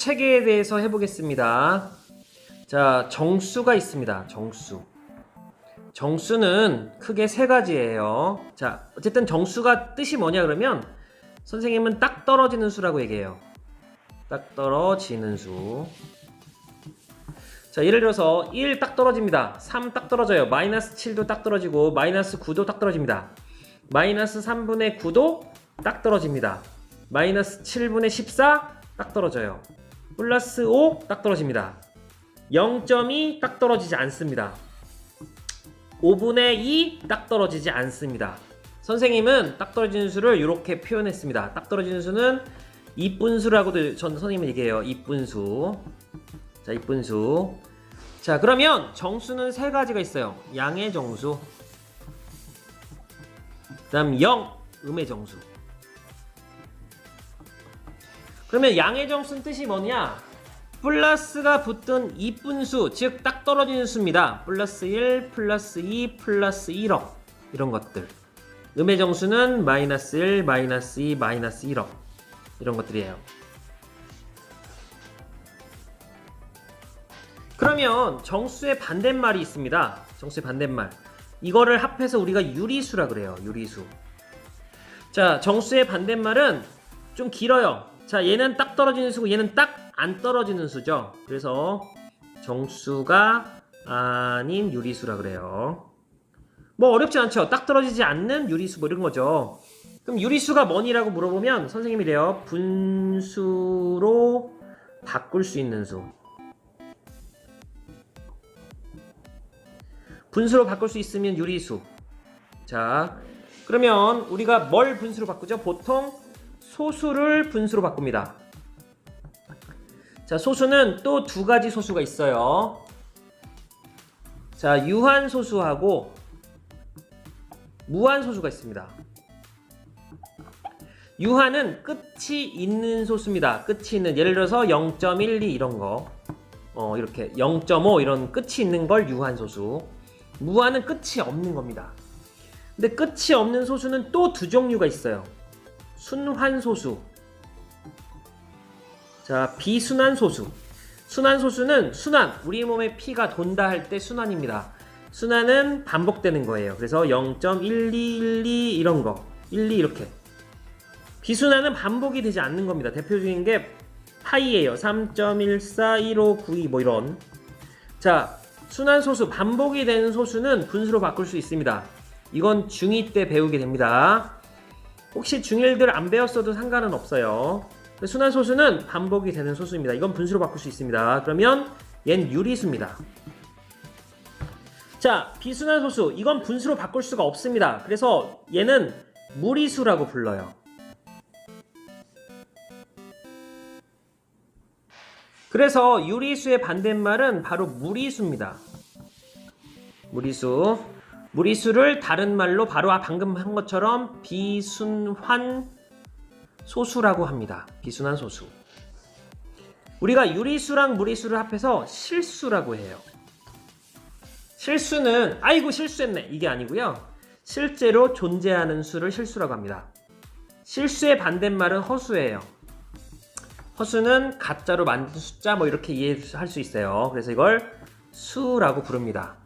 체계에 대해서 해보겠습니다. 자, 정수가 있습니다. 정수. 정수는 크게 세 가지예요. 자, 어쨌든 정수가 뜻이 뭐냐 그러면 선생님은 딱 떨어지는 수라고 얘기해요. 딱 떨어지는 수. 자, 예를 들어서 1 딱 떨어집니다. 3 딱 떨어져요. 마이너스 7도 딱 떨어지고 마이너스 9도 딱 떨어집니다. 마이너스 3분의 9도 딱 떨어집니다. 마이너스 7분의 14 딱 떨어져요. 플러스 5 딱 떨어집니다. 0.2 딱 떨어지지 않습니다. 5분의 2 딱 떨어지지 않습니다. 선생님은 딱 떨어지는 수를 이렇게 표현했습니다. 딱 떨어지는 수는 이분수라고도 전 선생님은 얘기해요. 이분수. 자, 이분수. 자, 그러면 정수는 세 가지가 있어요. 양의 정수. 그다음 0, 음의 정수. 그러면 양의 정수는 뜻이 뭐냐? 플러스가 붙은 이분수, 즉 딱 떨어지는 수입니다. 플러스 1, 플러스 2, 플러스 1억 이런 것들. 음의 정수는 마이너스 1, 마이너스 2, 마이너스 1억 이런 것들이에요. 그러면 정수의 반대말이 있습니다. 정수의 반대말. 이거를 합해서 우리가 유리수라 그래요. 유리수. 자, 정수의 반대말은 좀 길어요. 자, 얘는 딱 떨어지는 수고 얘는 딱 안 떨어지는 수죠. 그래서 정수가 아닌 유리수라 그래요. 뭐 어렵지 않죠. 딱 떨어지지 않는 유리수 뭐 이런 거죠. 그럼 유리수가 뭐니라고 물어보면 선생님이 래요 분수로 바꿀 수 있는 수. 분수로 바꿀 수 있으면 유리수. 자, 그러면 우리가 뭘 분수로 바꾸죠? 보통 소수를 분수로 바꿉니다. 자, 소수는 또 두 가지 소수가 있어요. 자, 유한 소수하고 무한 소수가 있습니다. 유한은 끝이 있는 소수입니다. 끝이 있는 예를 들어서 0.12 이런 거. 어, 이렇게 0.5 이런 끝이 있는 걸 유한 소수. 무한은 끝이 없는 겁니다. 근데 끝이 없는 소수는 또 두 종류가 있어요. 순환 소수. 자, 비순환 소수. 순환 소수는 순환. 우리 몸에 피가 돈다 할 때 순환입니다. 순환은 반복되는 거예요. 그래서 0.1212 이런 거. 12 이렇게. 비순환은 반복이 되지 않는 겁니다. 대표적인 게 파이예요. 3.141592 뭐 이런. 자, 순환 소수 반복이 되는 소수는 분수로 바꿀 수 있습니다. 이건 중2 때 배우게 됩니다. 혹시 중1들 안 배웠어도 상관은 없어요. 순환 소수는 반복이 되는 소수입니다. 이건 분수로 바꿀 수 있습니다. 그러면 얜 유리수입니다. 자, 비순환 소수. 이건 분수로 바꿀 수가 없습니다. 그래서 얘는 무리수라고 불러요. 그래서 유리수의 반대말은 바로 무리수입니다. 무리수. 무리수를 다른 말로 바로 아, 방금 한 것처럼 비순환 소수라고 합니다. 비순환 소수. 우리가 유리수랑 무리수를 합해서 실수라고 해요. 실수는 아이고 실수했네 이게 아니고요. 실제로 존재하는 수를 실수라고 합니다. 실수의 반대말은 허수예요. 허수는 가짜로 만든 숫자 뭐 이렇게 이해할 수 있어요. 그래서 이걸 수라고 부릅니다.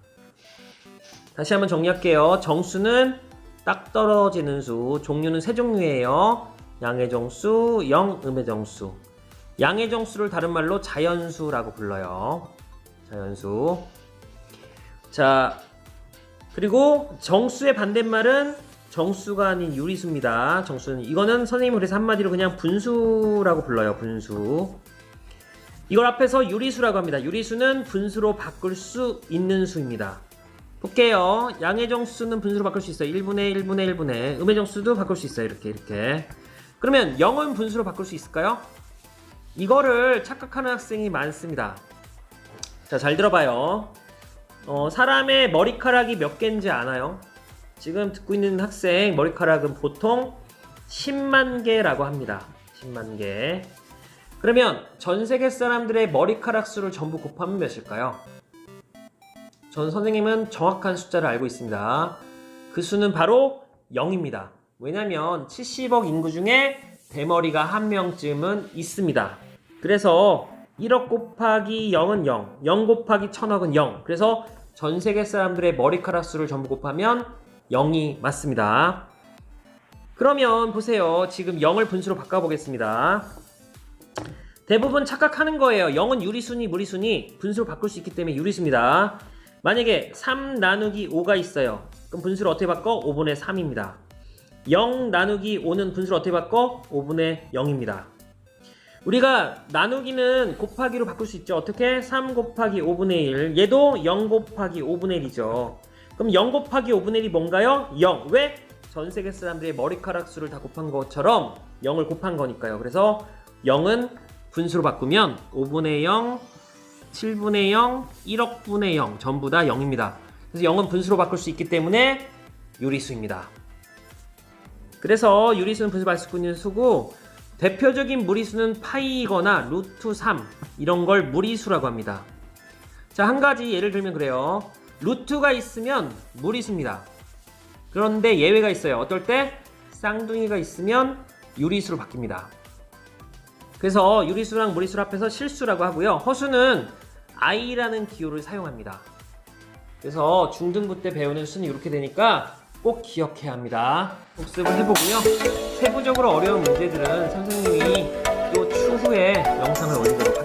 다시 한번 정리할게요. 정수는 딱 떨어지는 수, 종류는 세 종류예요. 양의 정수, 영, 음의 정수. 양의 정수를 다른 말로 자연수라고 불러요. 자연수. 자, 그리고 정수의 반대말은 정수가 아닌 유리수입니다. 정수는 이거는 선생님이 그래서 한마디로 그냥 분수라고 불러요. 분수. 이걸 앞에서 유리수라고 합니다. 유리수는 분수로 바꿀 수 있는 수입니다. 볼게요. 양의 정수는 분수로 바꿀 수 있어요. 1분의 1분의 1분의 음의 정수도 바꿀 수 있어요. 이렇게 이렇게. 그러면 0은 분수로 바꿀 수 있을까요? 이거를 착각하는 학생이 많습니다. 자, 잘 들어봐요. 어, 사람의 머리카락이 몇 개인지 아나요? 지금 듣고 있는 학생 머리카락은 보통 10만 개라고 합니다. 10만 개. 그러면 전 세계 사람들의 머리카락 수를 전부 곱하면 몇일까요? 전 선생님은 정확한 숫자를 알고 있습니다. 그 수는 바로 0입니다. 왜냐면 70억 인구 중에 대머리가 한 명쯤은 있습니다. 그래서 1억 곱하기 0은 0, 0 곱하기 1000억은 0. 그래서 전 세계 사람들의 머리카락 수를 전부 곱하면 0이 맞습니다. 그러면 보세요. 지금 0을 분수로 바꿔보겠습니다. 대부분 착각하는 거예요. 0은 유리순위, 무리순위 분수로 바꿀 수 있기 때문에 유리수입니다. 만약에 3 나누기 5가 있어요. 그럼 분수를 어떻게 바꿔? 5분의 3입니다. 0 나누기 5는 분수를 어떻게 바꿔? 5분의 0입니다. 우리가 나누기는 곱하기로 바꿀 수 있죠. 어떻게? 3 곱하기 5분의 1. 얘도 0 곱하기 5분의 1이죠. 그럼 0 곱하기 5분의 1이 뭔가요? 0. 왜? 전 세계 사람들의 머리카락 수를 다 곱한 것처럼 0을 곱한 거니까요. 그래서 0은 분수로 바꾸면 5분의 0, 7분의 0, 1억분의 0 전부 다 0입니다. 그래서 0은 분수로 바꿀 수 있기 때문에 유리수입니다. 그래서 유리수는 분수 발수 있는 수고 대표적인 무리수는 파이거나 루트 3 이런 걸 무리수라고 합니다. 자, 한 가지 예를 들면 그래요. 루트가 있으면 무리수입니다. 그런데 예외가 있어요. 어떨 때? 쌍둥이가 있으면 유리수로 바뀝니다. 그래서 유리수랑 무리수를 합해서 실수라고 하고요. 허수는 i라는 기호를 사용합니다. 그래서 중등부 때 배우는 수는 이렇게 되니까 꼭 기억해야 합니다. 복습을 해보고요. 세부적으로 어려운 문제들은 선생님이 또 추후에 영상을 올리도록